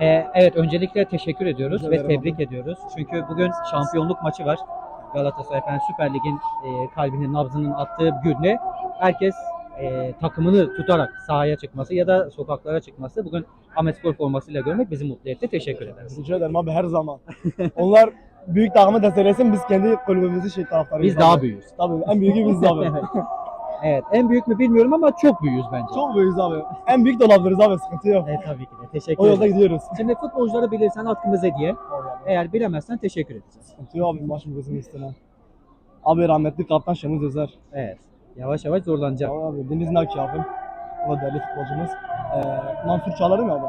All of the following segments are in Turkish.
Ee, evet öncelikle teşekkür ediyoruz Rica ve tebrik ediyoruz. Çünkü bugün şampiyonluk maçı var. Galatasaray Efendim Süper Lig'in e, kalbinin nabzının attığı günde herkes e, takımını tutarak sahaya çıkması ya da sokaklara çıkması bugün Ahmet Spor formasıyla görmek bizi mutlu etti. Teşekkür ederiz. Rica ederim abi her zaman. Onlar büyük takımı desteklesin biz kendi kulübümüzü şey taraftarıyız. Biz daha abi. büyüğüz. Tabii en büyüğü biz abi. Evet en büyük mü bilmiyorum ama çok büyüğüz bence. Çok büyüğüz abi. En büyük de olabiliriz abi sıkıntı yok. Evet tabii ki de. Teşekkür O yolda gidiyoruz. Şimdi futbolcuları bilirsen hakkımız hediye. Eğer bilemezsen teşekkür edeceğiz. Sıkıntı yok abi maçın gözünü istenen. Abi rahmetli kaptan Şemiz Özer. Evet. Yavaş yavaş zorlanacak. Tamam abi Deniz Naki abim. O da değerli futbolcumuz. Ee, Mansur Çağlar'ı mı abi?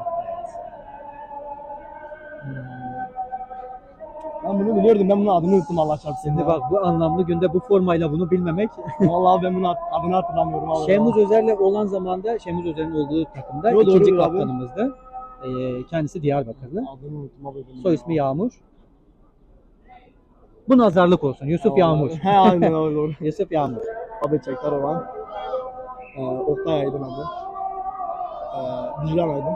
Hmm. Ben bunu biliyordum. Ben bunun adını unuttum Allah çarpsın. Şimdi ya. bak bu anlamlı günde bu formayla bunu bilmemek. Vallahi ben bunun ad- adını hatırlamıyorum abi. Şemuz Özer'le olan zamanda Şemuz Özer'in olduğu takımda Yo, ikinci kaptanımızdı. Ee, kendisi Diyarbakırlı. Adını unuttum abi. Soy ismi Yağmur. Bu nazarlık olsun. Yusuf Vallahi. Yağmur. He aynen abi doğru. Yusuf Yağmur. Abi çekler olan. Ee, Oktay Aydın abi. Ee, Dilan Aydın.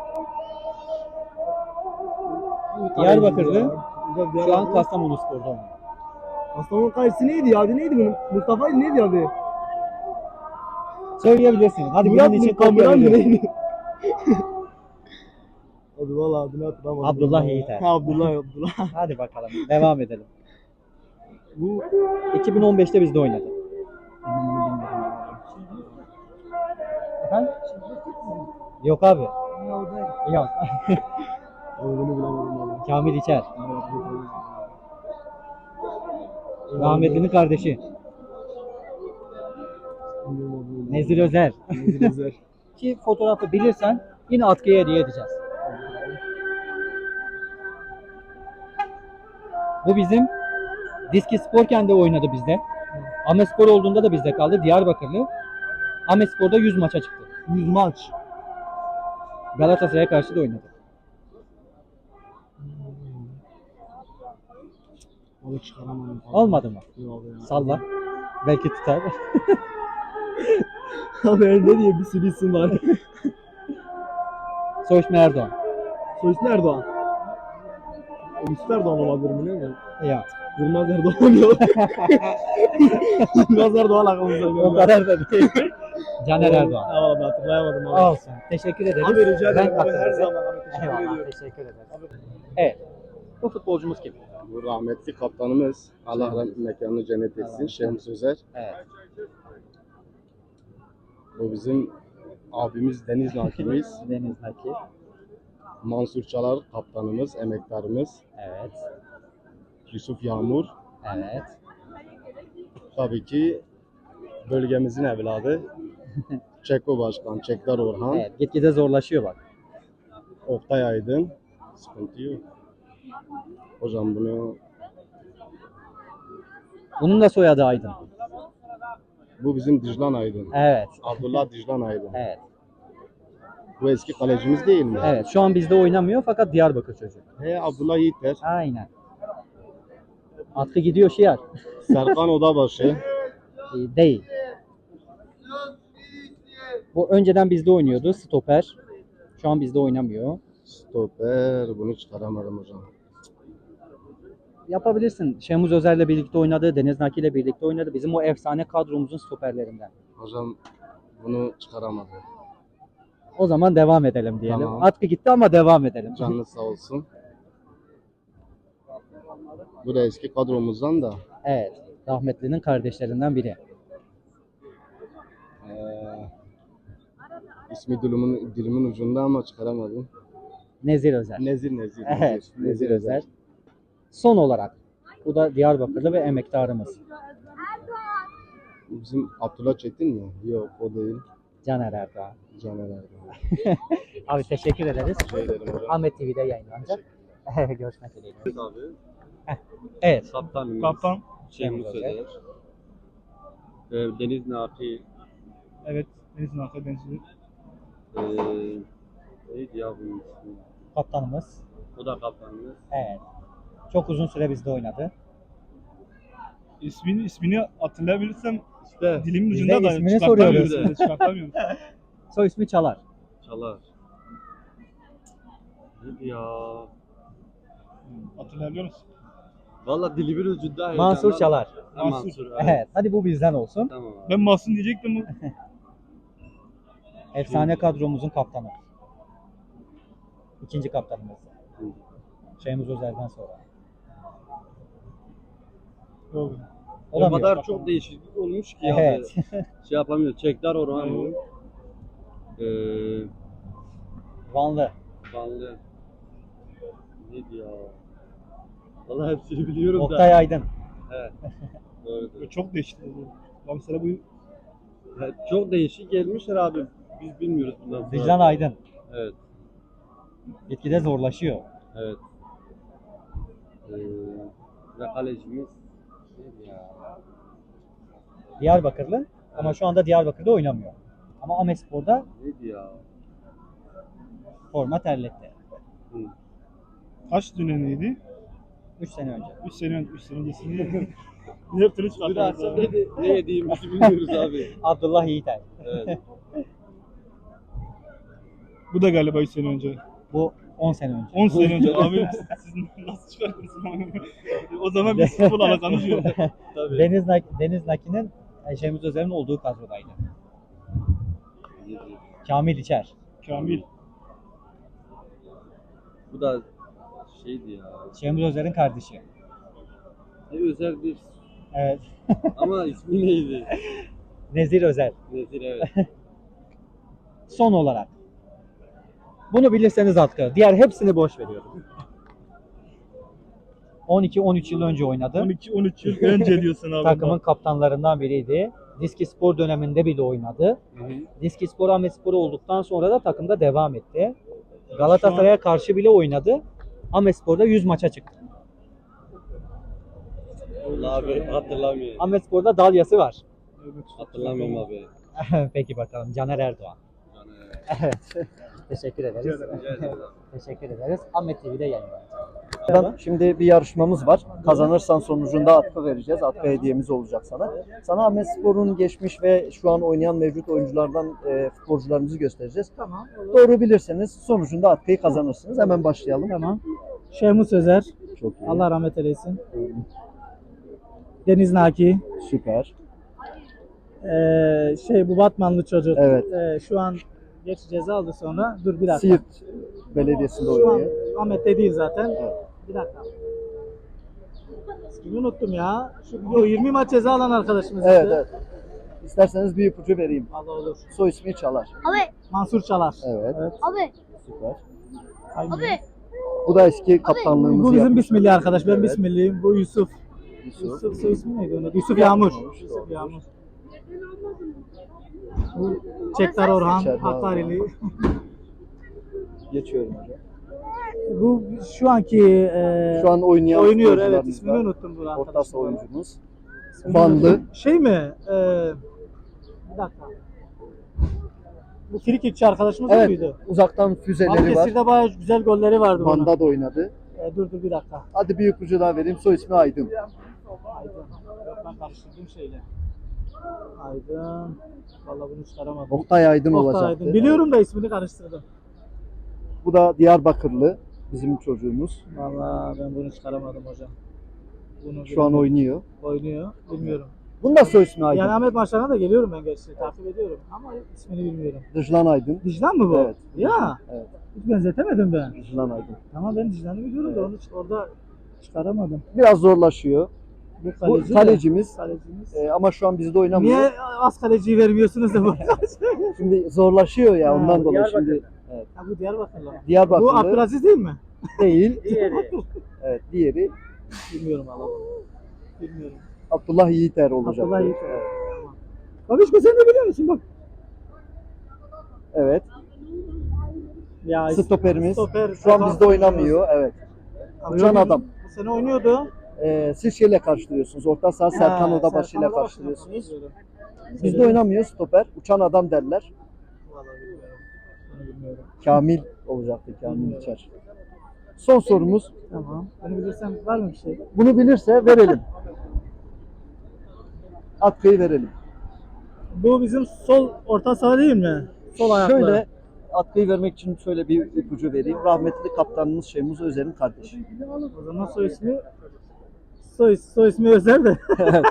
Diyarbakırlı. Şu an Kastamonu Spor'da oynuyor. Kastamonu kayısı neydi ya? Adı neydi bunun? Mustafa neydi adı? Söyleyebilirsin. Hadi Murat bunun için? Kamuran mı kopya neydi? Abi valla adını hatırlamadım. Abdullah. Yiğiter. Ha, Abdullah Abdullah. Hadi bakalım. Devam edelim. Bu 2015'te bizde oynadı. Efendim? Yok abi. Yok. Bilemedim abi. Kamil İçer. Rahmetlinin kardeşi. Nezir Özer. Nezir Özer. Ki fotoğrafı bilirsen yine atkıya hediye edeceğiz. Bu bizim Diski Sporken de oynadı bizde. Ahmet Spor olduğunda da bizde kaldı. Diyarbakırlı. Ahmet Spor'da 100 maça çıktı. 100 maç. Galatasaray'a karşı da oynadı. Onu çıkaramadım. Olmadı mı? Yok ya. Salla. Belki tutar. Abi ne diye bir sürü isim var. Soy ismi Erdoğan. Soy ismi Erdoğan. Yusuf Erdoğan olabilir biliyor musun? Ya. Yılmaz Erdoğan yok. Yılmaz Erdoğan aklımıza O geldi. kadar da değil. Caner Erdoğan. Tamam abi hatırlayamadım abi. Olsun. Teşekkür ederiz. Abi rica ederim Ben abi her zaman abi teşekkür Eyvallah. ediyorum. Teşekkür ederiz. Evet. Bu futbolcumuz kim? Bu rahmetli kaptanımız Allah rahmet mekanını cennet etsin. Şems Özer. Evet. Bu bizim abimiz Deniz Nakimiz. Deniz Naki. Mansur Çalar kaptanımız, emektarımız. Evet. Yusuf Yağmur. Evet. Tabii ki bölgemizin evladı. Çeko Başkan, Çekler Orhan, Evet. Gitgide zorlaşıyor bak. Oktay Aydın. Sıkıntı yok. Hocam bunu Bunun da soyadı Aydın. bu bizim Diclan Aydın. Evet. Abdullah Diclan Aydın. Evet. Bu eski kalecimiz değil mi? Evet. Şu an bizde oynamıyor fakat Diyarbakır çocuğu. He Abdullah Yiğiter. Aynen. Atkı gidiyor şiar. Serkan Odabaşı. Ee, değil. Bu önceden bizde oynuyordu. Stoper. Şu an bizde oynamıyor. Stoper. Bunu çıkaramadım hocam. Yapabilirsin. Şemuz Özer'le birlikte oynadı. Deniz Naki ile birlikte oynadı. Bizim o efsane kadromuzun stoperlerinden. Hocam bunu çıkaramadı. O zaman devam edelim diyelim. Tamam. Atkı gitti ama devam edelim. Canlı sağ olsun. Bu da eski kadromuzdan da Evet. Rahmetlinin kardeşlerinden biri. eee ismi dilimin, dilimin ucunda ama çıkaramadım. Nezir Özer. Nezir Nezir. Evet. Nezir Özer. Son olarak bu da Diyarbakırlı ve emektarımız. Bu Bizim Abdullah Çetin mi? Yok o değil. Caner Erdoğan. Caner Erdoğan. Abi teşekkür ederiz. Ahmet TV'de yayınlanacak. Görüşmek dileğiyle. abi. Evet. Kaptan. Şemuz Şemuz Özer. Ee, Deniz Naki. Evet. Deniz Naka Deniz Ee, neydi ya bunun ismi? Kaptanımız. O da kaptanımız. Evet. Çok uzun süre bizde oynadı. İsmini, ismini hatırlayabilirsem İşte dilimin Biz ucunda da ismini çıkartamıyoruz. soruyoruz. Çıkartamıyoruz. Soy ismi Çalar. Çalar. Neydi ya? Hatırlayabiliyor musun? Valla dilimin ucunda. Mansur heyecandan- Çalar. Ha, Mansur. Mansur. Evet. Hadi bu bizden olsun. Tamam abi. Ben Mahsun diyecektim bu. Efsane kadromuzun kaptanı. İkinci kaptanımız. Hı. Şeyimiz Özer'den sonra. Oldu. O Olamıyor. kadar çok değişiklik olmuş ki Evet. abi. Şey yapamıyor. Çekler Orhan bu. Ee, Vanlı. Vanlı. Neydi ya? Valla hepsini biliyorum da. Oktay Aydın. Evet. Doğrudur. Çok değişti. Lan mesela bu Ya Çok değişik gelmişler abi. Biz bilmiyoruz bundan sonra. Vicdan Aydın. Evet. Gitgide zorlaşıyor. Evet. Ee, ve kalecimiz? Diyarbakırlı. Ama şu anda Diyarbakır'da oynamıyor. Ama Amespor'da Neydi ya? forma terletti. Hı. kaç dönemiydi? 3 sene önce. 3 sene önce, 3 sene öncesinde. Bir daha sen ne, de- ne yediğimizi bilmiyoruz abi. Abdullah Yiğiter. Evet. Bu da galiba 3 sene önce. Bu 10 sene önce. 10 sene önce abi siz nasıl çıkardınız? o zaman biz futbol alakamız yok. Tabii. Deniz, Nak Deniz Naki'nin Şemiz Özer'in olduğu kadrodaydı. Kamil İçer. Kamil. Bu da şeydi ya. Şemiz Özer'in kardeşi. Ne özel bir Evet. ama ismi neydi? Nezir Özer. Nezir evet. Son olarak. Bunu bilirseniz atkı. Diğer hepsini boş veriyorum. 12-13 yıl önce oynadı. 12-13 yıl önce diyorsun abi. Takımın kaptanlarından biriydi. Diski Spor döneminde bile oynadı. Hı hı. Diski Spor Ahmet Spor olduktan sonra da takımda devam etti. Galatasaray'a karşı bile oynadı. Ahmet Spor'da 100 maça çıktı. Vallahi abi hatırlamıyorum. Ahmet Spor'da dalyası var. Hatırlamıyorum abi. Peki bakalım Caner Erdoğan. Yani, Evet. Teşekkür ederiz. Teşekkür ederiz. Ahmet TV'de yayınlanacak. Şimdi bir yarışmamız var. Kazanırsan sonucunda atkı vereceğiz. Atkı hediyemiz olacak sana. Sana Ahmet Spor'un geçmiş ve şu an oynayan mevcut oyunculardan e, futbolcularımızı göstereceğiz. Tamam. Doğru bilirseniz sonucunda atkıyı kazanırsınız. Hemen başlayalım. Tamam. Şehmus Sözer. Çok iyi. Allah rahmet eylesin. Deniz Naki. Süper. Ee, şey bu Batmanlı çocuk. Evet. Ee, şu an geç ceza aldı sonra. Dur bir dakika. Siirt Belediyesi'nde Şu an oynuyor. Ahmet'te değil zaten. Evet. Bir dakika. İsmini unuttum ya. Şu yo, 20 maç ceza alan arkadaşımız. Evet, işte. evet. İsterseniz bir ipucu vereyim. Allah olur. Soy ismi Çalar. Mansur Çalar. Evet. Evet. Abi, Süper. Aynen. abi, Bu da eski kaptanlığımızı Bu bizim. Bismilli arkadaş. Ben Evet. Bismilliyim. Bu Yusuf. Yusuf. Yusuf soy ismi neydi onun? Yusuf Yağmur. Yağmur. Yusuf Yağmur. Bu Çektar Orhan, Hakkari'li. Geçiyorum hocam. Bu şu anki e, Şu an oynayan oynuyor evet ismini var. unuttum bu Orta saha oyuncumuz. İsmini Vanlı. unuttum. Şey mi? E, bir dakika. Bu frikikçi arkadaşımız Evet. muydu? Uzaktan füzeleri var. Balıkesir'de bayağı güzel golleri vardı bunun. Van'da da oynadı. E, dur dur bir dakika. Hadi bir ipucu daha vereyim. Soy ismi Aydın. Aydın. Yok ben karıştırdım şeyle. Aydın. Vallahi bunu çıkaramadım. Oktay Aydın Oktay olacaktı. Aydın. Biliyorum da ismini karıştırdım. Bu da Diyarbakırlı. Bizim çocuğumuz. Vallahi ben bunu çıkaramadım hocam. Bunu Şu an bilmiyorum. oynuyor. oynuyor. Bilmiyorum. Bunun da soy ismi Aydın. Yani Ahmet maçlarına da geliyorum ben gerçi. Takip ediyorum ama ismini bilmiyorum. Dışlan Aydın. Diclan mı bu? Evet. Ya. Evet. Hiç benzetemedim ben. Dışlan Aydın. Ama ben Diclan'ı biliyorum da onu orada çıkaramadım. Biraz zorlaşıyor. Bu Bu kaleci de- kalecimiz. Kalecimiz. e, ama şu an bizde oynamıyor. Niye az kaleciyi vermiyorsunuz da bu? Şimdi zorlaşıyor ya Ha, ondan dolayı Diyarbakır'da. şimdi. Evet. ha, bu Diyarbakırlı. Bu Diyarbakırlı Abdülaziz değil mi? değil. Diğeri. Evet, diğeri Bilmiyorum Allah. Bilmiyorum. Abdullah Yiğiter olacak. Abdullah Yiğit. Tamam. Babişko sen de biliyor musun bak. Evet. Ya Stoperimiz. stoper, Şu an bizde oynamıyor. Evet. Ama Uçan adam. Bu sene oynuyordu. Ee, siz şeyle karşılaştırıyorsunuz. Orta saha Serkan Odabaşı ile Serkan karşılaştırıyorsunuz. Odabaşı'yla Bizde oynamıyor stoper. Uçan adam derler. Kamil olacaktı Kamil İçer. Son sorumuz. Tamam. Bunu bilirsem var mı bir şey? Bunu bilirse verelim. Atkıyı verelim. Bu bizim sol orta saha değil mi? Sol ayaklı. Şöyle atkıyı vermek için şöyle bir ipucu vereyim. Rahmetli kaptanımız Şemuz Özer'in kardeşi. O zaman soy ismi soy, soy ismi Özer de.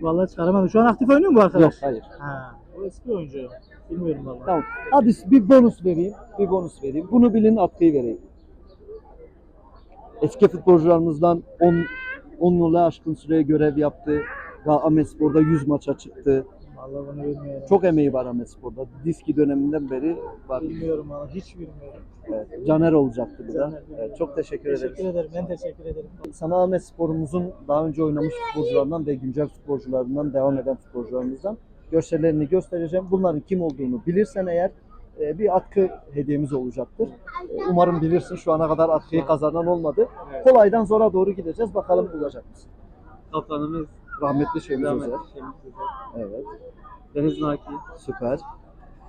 Vallahi çıkaramadım. Şu an aktif oynuyor mu bu arkadaş? Yok hayır. Ha, bu eski oyuncu. Bilmiyorum vallahi. Tamam. Hadi bir bonus vereyim. Bir bonus vereyim. Bunu bilin atkıyı vereyim. Eski futbolcularımızdan 10 10 yılı aşkın süre görev yaptı. Ve Ahmetspor'da 100 maça çıktı. Vallahi bunu bilmiyorum. Çok emeği var Ahmetspor'da. Diski döneminden beri var. bilmiyorum vallahi. Hiç bilmiyorum. Evet, Caner olacaktı bu da. Caner, Evet, çok teşekkür ederiz. Teşekkür ederim. Ben teşekkür ederim. Sana Ahmet Spor'umuzun daha önce oynamış futbolcularından ve güncel futbolcularından devam eden futbolcularımızdan görsellerini göstereceğim. Bunların kim olduğunu bilirsen eğer e, bir atkı hediyemiz olacaktır. E, Umarım bilirsin. Şu ana kadar atkıyı kazanan olmadı. Kolaydan zora doğru gideceğiz. Bakalım bulacak mısın? Kaptanımız Rahmetli Şemiz Özer. Şemik Özer. Evet. Deniz Naki, Süper.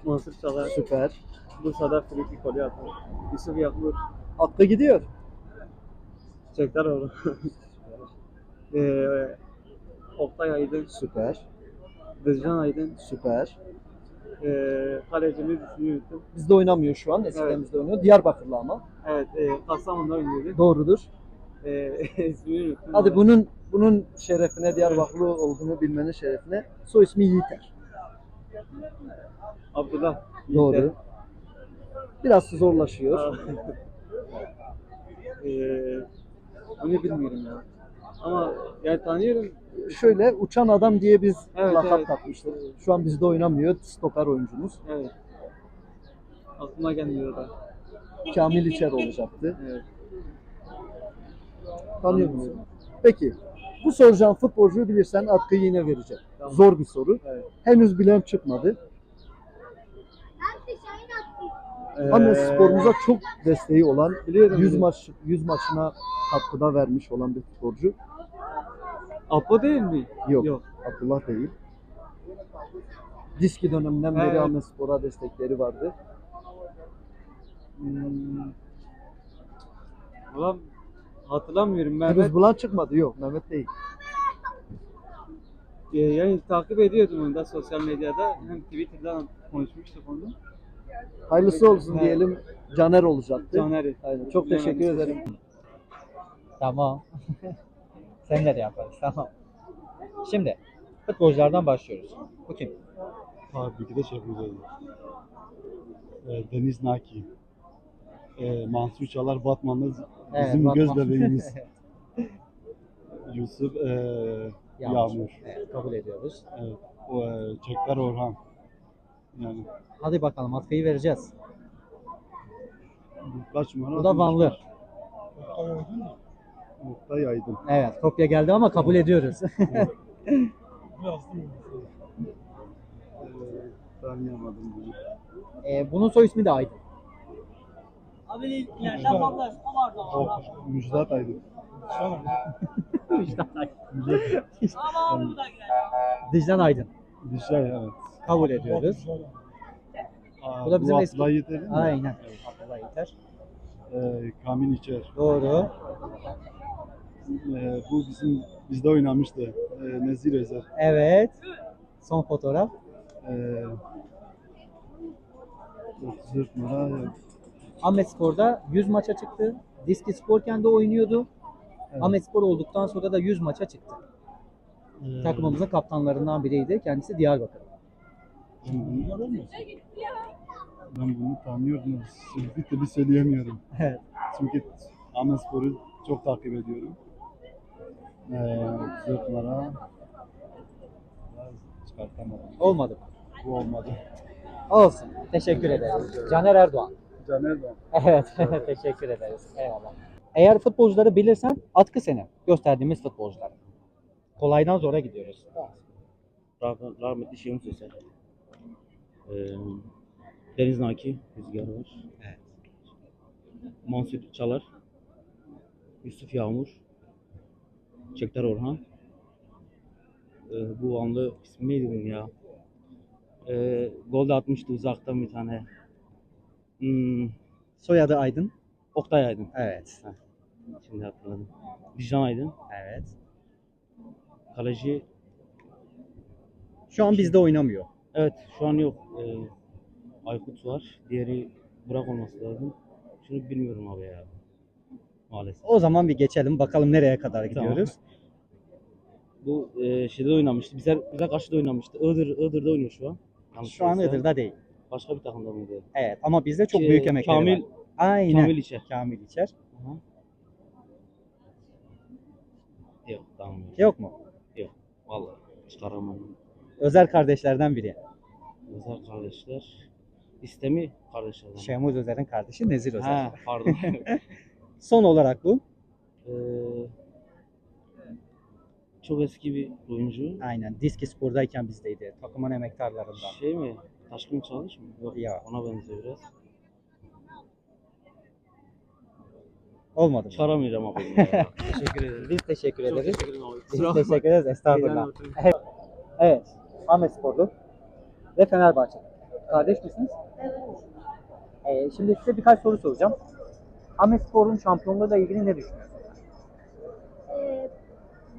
Mansur Çalar, Süper. Bursa'da Friki Kolye attı. Yusuf Yakmur, Atkı gidiyor. Çekler oğlu. Eee Oktay Aydın, Süper. Dızcan Aydın, Süper. eee kalecimiz ismini unuttum. Bizde oynamıyor şu an. Eskiden Evet. bizde oynuyor. Diyarbakırlı ama. Evet, eee Kastamonu'da oynuyordu. Doğrudur. İsmini unuttum. Hadi bunun bunun şerefine Diyarbakırlı olduğunu bilmenin şerefine soy ismi Yiğiter. Abdullah. Doğru. Biraz zorlaşıyor. Eee bunu bilmiyorum ya. Ama yani tanıyorum. Şöyle uçan adam diye biz Evet, lakap evet. takmıştık. Şu an bizde oynamıyor. Stoper oyuncumuz. Evet. Aklıma gelmiyor da. Kamil İçer olacaktı. Evet. Tanıyor musun? Peki. Bu soracağım futbolcuyu bilirsen atkıyı yine vereceğim. Tamam. Zor bir soru. Evet. Henüz bilen çıkmadı. Eee, Ama sporumuza çok desteği olan, Biliyorum, 100 biliyorum. maç 100 maçına katkıda vermiş olan bir futbolcu. Apo değil mi? Yok. Yok. Abdullah değil. Diski döneminden beri Evet. Ahmet Spor'a destekleri vardı. Hmm. Ulan hatırlamıyorum ben. Henüz bulan çıkmadı. Yok Mehmet değil. Ee, yani takip ediyordum onu da sosyal medyada. Hem Twitter'dan konuşmuştuk onu. Hayırlısı olsun Evet. diyelim. Caner olacaktı. Caner'i. Aynen. Çok Bilemedim. teşekkür ederim. Tamam. Sen de yaparız. Tamam. Şimdi futbolculardan başlıyoruz. Bu kim? Tabii ki de şey yapacağız. Ee, Deniz Naki. Ee, Mansur Çalar Batman'da Evet, bizim göz Batman. bebeğimiz. Yusuf ee, Yağmur. Evet, kabul ediyoruz. Evet, o, ee, Çekler Orhan. Yani Hadi bakalım atkıyı vereceğiz. kaç numara? Bu da Vanlı. Oktay Aydın. Evet kopya geldi ama kabul ediyoruz. Ee, tanıyamadım bunu. Ee, bunun soy ismi de Aydın. O, Müjdat Aydın. Dicdan Aydın. Dişay evet. Kabul ediyoruz. Aa, Bu da bizim eski- Abdullah değil mi? Aynen. Abdullah Yeter. Ee, Kamil İçer. Doğru. Ee, bu bizim bizde oynamıştı. Ee, Nezir Özer. Evet. Son fotoğraf. Ee, 34 numara. Ahmet Spor'da 100 maça çıktı. Diski Sporken de oynuyordu. Evet. Ahmet Spor olduktan sonra da 100 maça çıktı. Ee, Takımımızın kaptanlarından biriydi. Kendisi Diyarbakır. Ben bunu, ben bunu tanıyordum. Bir türlü söyleyemiyorum. Evet. Çünkü Ahmet Spor'u çok takip ediyorum. Ee, 34 numara. Çıkartamadım. Olmadı. Bu olmadı. Olsun. Teşekkür ederiz. Caner Erdoğan. Caner. Evet. Teşekkür ederiz. Eyvallah. Eğer futbolcuları bilirsen atkı seni. Gösterdiğimiz futbolcular. Kolaydan zora gidiyoruz. Rah- rahmetli Şemus Özer. Ee, Deniz Naki, Rüzgar var. Evet. Mansur Çalar. Yusuf Yağmur. Çekler Orhan. Ee, bu anlı ismi neydi bunun ya? Ee, gol de atmıştı uzaktan bir tane. Hmm, Soyadı Aydın. Oktay Aydın. Evet. Şimdi hatırladım. Dijan Aydın. Evet. Kaleci Şu an bizde oynamıyor. Evet şu an yok. Ee, Aykut var. Diğeri Burak olması lazım. Şunu bilmiyorum abi ya. Maalesef. O zaman bir geçelim bakalım nereye kadar Tamam. gidiyoruz. Bu e, şeyde de oynamıştı. Bize, bize karşı da oynamıştı. Iğdır, Iğdır'da oynuyor şu an. Yanlış Şu an değilsem. Iğdır'da değil. Başka bir takımda mıydı? Evet ama bizde çok Şey, büyük emekleri Kamil, var. Aynen. Kamil İçer. Kamil İçer. Aha. Yok tamam. Yok mu? Vallahi çıkaramadım. Özel kardeşlerden biri. Özel kardeşler. İstemi kardeşlerden. Şemuz Özer'in kardeşi Nezir Özer. Ha pardon. Son olarak bu. Ee, çok eski bir oyuncu. Aynen. Diski Spor'dayken bizdeydi. Takımın emektarlarından. Şey mi? Taşkın Çalış mı? Yok Ya. ona benziyor biraz. Olmadı mı? Abi. ya. teşekkür ederim. Biz teşekkür Çok ederiz. teşekkür ederim abi. Biz Kusura bakma. teşekkür ederiz. Estağfurullah. Evet. Evet. Ahmet Sporlu ve Fenerbahçe. Kardeş misiniz? Evet. Ee, şimdi size birkaç soru soracağım. Ahmet Spor'un şampiyonluğuyla ilgili ne düşünüyorsunuz?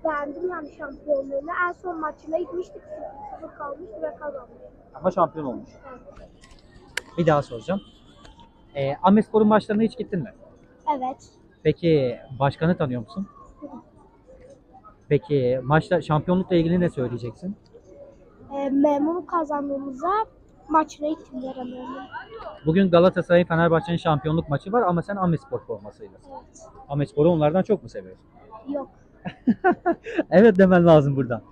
Beğendim yani şampiyonluğunu. En son maçına gitmiştik. 0 kalmıştı ve kazanmıştık. Ama şampiyon olmuş. Evet. Bir daha soracağım. Ee, Ahmet Spor'un maçlarına hiç gittin mi? Evet. Peki başkanı tanıyor musun? Peki maçta şampiyonlukla ilgili ne söyleyeceksin? Ee, memnun kazandığımıza maçına gittim memnun. Bugün Galatasaray Fenerbahçe'nin şampiyonluk maçı var ama sen Ahmet Spor formasıyla. Evet. Ahmet Spor'u onlardan çok mu seviyorsun? Yok. evet demen lazım buradan.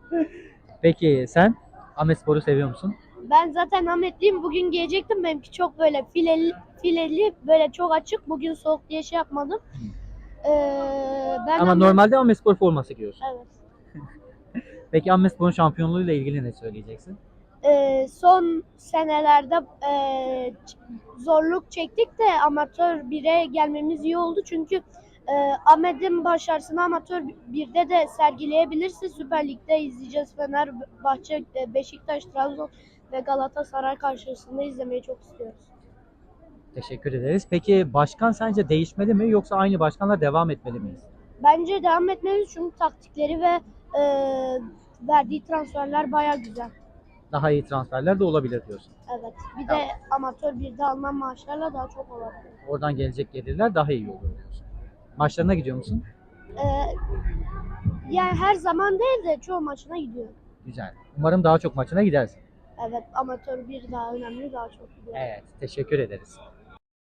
Peki sen Ahmet Spor'u seviyor musun? Ben zaten Ahmetliyim. Bugün gelecektim. Benimki çok böyle fileli, fileli böyle çok açık. Bugün soğuk diye şey yapmadım. Ee, ben Ama Ahmet- normalde Ahmet Spor forması giyiyorsun. Evet. Peki Ahmet Spor'un şampiyonluğuyla ilgili ne söyleyeceksin? Ee, son senelerde e, zorluk çektik de amatör 1'e gelmemiz iyi oldu. Çünkü e, Ahmet'in başarısını amatör 1'de de sergileyebilirse Süper Lig'de izleyeceğiz. Fenerbahçe, e, Beşiktaş, Trabzon ve Galatasaray karşısında izlemeyi çok istiyoruz. Teşekkür ederiz. Peki başkan sence değişmeli mi yoksa aynı başkanla devam etmeli miyiz? Bence devam etmeliyiz çünkü taktikleri ve e, verdiği transferler baya güzel. Daha iyi transferler de olabilir diyorsun. Evet. Bir Tamam. de amatör 1'de alınan maaşlarla daha çok olabilir. Oradan gelecek gelirler daha iyi olur diyorsun. Maçlarına gidiyor musun? Ee, yani her zaman değil de çoğu maçına gidiyor. Güzel. Umarım daha çok maçına gidersin. Evet amatör bir daha önemli daha çok gidiyor. Evet, teşekkür ederiz.